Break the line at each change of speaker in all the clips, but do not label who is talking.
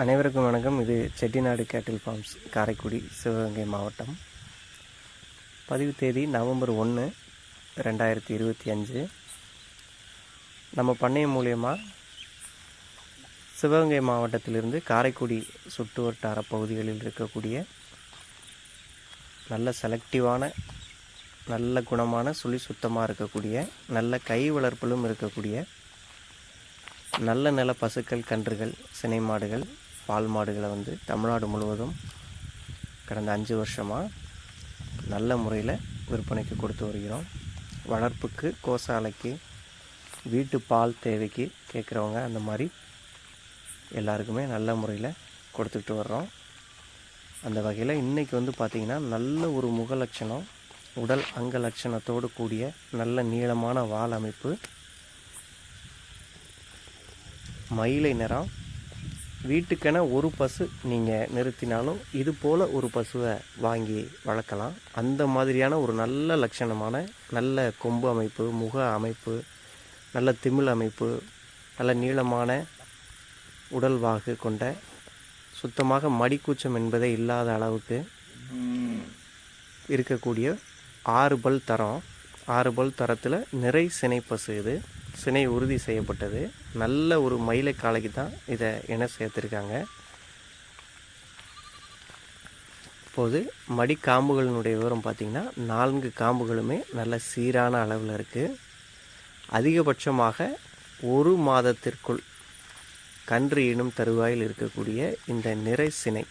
அனைவருக்கும் வணக்கம். இது செட்டிநாடு கேட்டில் ஃபார்ம்ஸ் காரைக்குடி சிவகங்கை மாவட்டம். பதிவு தேதி நவம்பர் ஒன்று ரெண்டாயிரத்தி இருபத்தி அஞ்சு. நம்ம பண்ணையம் மூலியமாக சிவகங்கை மாவட்டத்திலிருந்து காரைக்குடி சுற்று வட்டார பகுதிகளில் இருக்கக்கூடிய நல்ல செலக்டிவான நல்ல குணமான சுழி சுத்தமாக இருக்கக்கூடிய நல்ல கை வளர்ப்பிலும் இருக்கக்கூடிய நல்ல நில பசுக்கள் கன்றுகள் சினை மாடுகள் பால் மாடுகளை வந்து தமிழ்நாடு முழுவதும் கடந்த அஞ்சு வருஷமாக நல்ல முறையில் விற்பனைக்கு கொடுத்து வருகிறோம். வளர்ப்புக்கு கோசாலைக்கு வீட்டு பால் தேவைக்கு கேட்குறவங்க அந்த மாதிரி எல்லாருக்குமே நல்ல முறையில் கொடுத்துட்டு வர்றோம். அந்த வகையில் இன்றைக்கி வந்து பார்த்திங்கன்னா நல்ல ஒரு முக லட்சணம் உடல் அங்க லட்சணத்தோடு கூடிய நல்ல நீளமான வால் அமைப்பு மயிலை நிறம் வீட்டுக்கென ஒரு பசு நீங்கள் நிறுத்தினாலும் இது போல் ஒரு பசுவை வாங்கி வளர்க்கலாம். அந்த மாதிரியான ஒரு நல்ல லட்சணமான நல்ல கொம்பு அமைப்பு முக அமைப்பு நல்ல திமிழ் அமைப்பு நல்ல நீளமான உடல் வாகு கொண்ட சுத்தமாக மடிக்கூச்சம் என்பதே இல்லாத அளவுக்கு இருக்கக்கூடிய ஆறு பல் தரம். ஆறு பல் தரத்தில் நிறை சினைப்பசு இது. சினை உறுதி செய்யப்பட்டது. நல்ல ஒரு மயிலை காளைக்கு தான் இதை இன சேர்த்துருக்காங்க. இப்போது மடி காம்புகளினுடைய விவரம் பார்த்திங்கன்னா நான்கு காம்புகளுமே நல்ல சீரான அளவில் இருக்குது அதிகபட்சமாக ஒரு மாதத்திற்குள் கன்று ஈனும் தருவாயில் இருக்கக்கூடிய இந்த நிறை சினை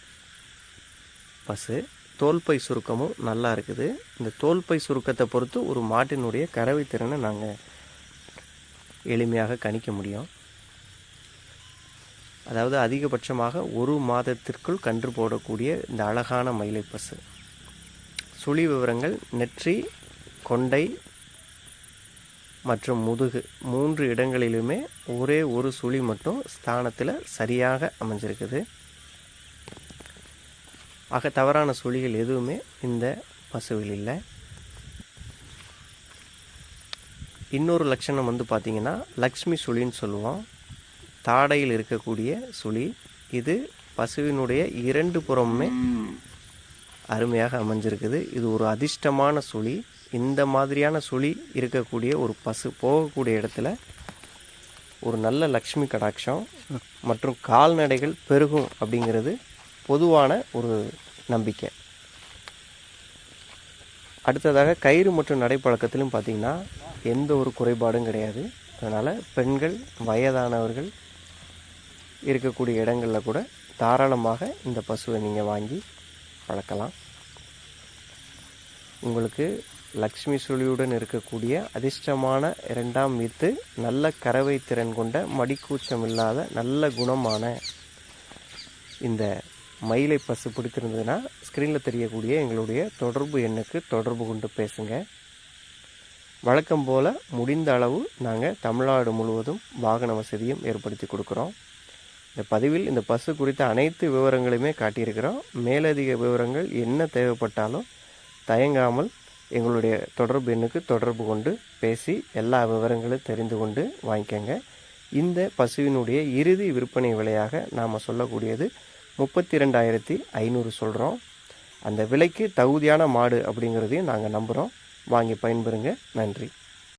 பசு தோல்பை சுருக்கமும் நல்லா இருக்குது. இந்த தோல்பை சுருக்கத்தை பொறுத்து ஒரு மாட்டினுடைய கறவை திறனை நாங்கள் எளிமையாக கணிக்க முடியும். அதாவது அதிகபட்சமாக ஒரு மாதத்திற்குள் கன்று போடக்கூடிய இந்த அழகான மயிலை பசு சுழி விவரங்கள் நெற்றி கொண்டை மற்றும் முதுகு மூன்று இடங்களிலுமே ஒரே ஒரு சுழி மட்டும் ஸ்தானத்தில் சரியாக அமைஞ்சிருக்குது. ஆக தவறான சுழிகள் எதுவுமே இந்த பசுவில் இல்லை. இன்னொரு லட்சணம் வந்து பார்த்திங்கன்னா லக்ஷ்மி சுழின்னு சொல்லுவோம். தாடையில் இருக்கக்கூடிய சுழி. இது பசுவினுடைய இரண்டு புறமுமே அருமையாக அமைஞ்சிருக்குது. இது ஒரு அதிர்ஷ்டமான சுழி. இந்த மாதிரியான சுழி இருக்கக்கூடிய ஒரு பசு போகக்கூடிய இடத்துல ஒரு நல்ல லக்ஷ்மி கடாட்சம் மற்றும் கால்நடைகள் பெருகும் அப்படிங்கிறது பொதுவான ஒரு நம்பிக்கை. அடுத்ததாக கயிறு மற்றும் நடைப்பழக்கத்திலும் பார்த்திங்கன்னா எந்த ஒரு குறைபாடும் கிடையாது. அதனால் பெண்கள் வயதானவர்கள் இருக்கக்கூடிய இடங்களில் கூட தாராளமாக இந்த பசுவை நீங்கள் வாங்கி வளர்க்கலாம் உங்களுக்கு லக்ஷ்மி சுழியுடன் இருக்கக்கூடிய அதிர்ஷ்டமான இரண்டாம் வித்து நல்ல கறவை திறன் கொண்ட மடிக்கூச்சம் இல்லாத நல்ல குணமான இந்த மயிலை பசு பிடித்திருந்ததுன்னா ஸ்க்ரீனில் தெரியக்கூடிய எங்களுடைய தொடர்பு எண்ணுக்கு தொடர்பு கொண்டு பேசுங்க. வழக்கம் போல் முடிந்த அளவு நாங்கள் தமிழ்நாடு முழுவதும் வாகன வசதியும் ஏற்படுத்தி கொடுக்குறோம். இந்த பதிவில் இந்த பசு குறித்த அனைத்து விவரங்களையுமே காட்டியிருக்கிறோம். மேலதிக விவரங்கள் என்ன தேவைப்பட்டாலும் தயங்காமல் எங்களுடைய தொடர்பு எண்ணுக்கு தொடர்பு கொண்டு பேசி எல்லா விவரங்களும் தெரிந்து கொண்டு வாங்கிக்கோங்க. இந்த பசுவினுடைய இறுதி விற்பனை விலையாக நாம் சொல்லக்கூடியது முப்பத்தி ரெண்டாயிரத்தி ஐநூறு சொல்கிறோம் அந்த விலைக்கு தகுதியான மாடு அப்படிங்கிறதையும் நாங்கள் நம்புகிறோம் வாங்கி பயன்பெறுங்க. நன்றி.